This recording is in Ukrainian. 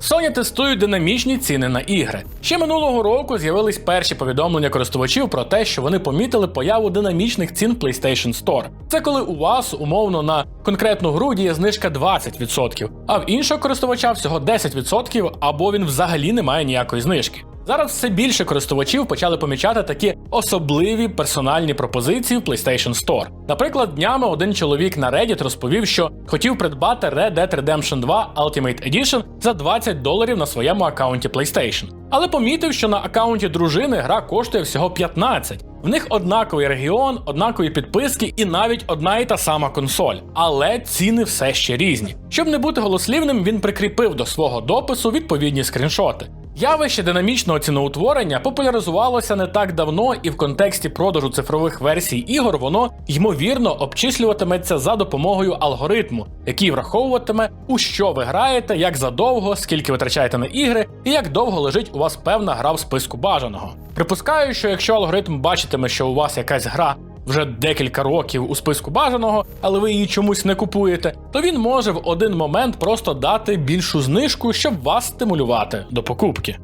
Sony тестують динамічні ціни на ігри. Ще минулого року з'явились перші повідомлення користувачів про те, що вони помітили появу динамічних цін PlayStation Store. Це коли у вас умовно на конкретну гру діє знижка 20%, а в іншого користувача всього 10%, або він взагалі не має ніякої знижки. Зараз все більше користувачів почали помічати такі особливі персональні пропозиції в PlayStation Store. Наприклад, днями один чоловік на Reddit розповів, що хотів придбати Red Dead Redemption 2 Ultimate Edition за 20 доларів на своєму аккаунті PlayStation. Але помітив, що на аккаунті дружини гра коштує всього 15. В них однаковий регіон, однакові підписки і навіть одна і та сама консоль. Але ціни все ще різні. Щоб не бути голослівним, він прикріпив до свого допису відповідні скріншоти. Явище динамічного ціноутворення популяризувалося не так давно, і в контексті продажу цифрових версій ігор воно ймовірно обчислюватиметься за допомогою алгоритму, який враховуватиме, у що ви граєте, як задовго, скільки витрачаєте на ігри, і як довго лежить у вас певна гра в списку бажаного. Припускаю, що якщо алгоритм бачитиме, що у вас якась гра вже декілька років у списку бажаного, але ви її чомусь не купуєте, то він може в один момент просто дати більшу знижку, щоб вас стимулювати до покупки.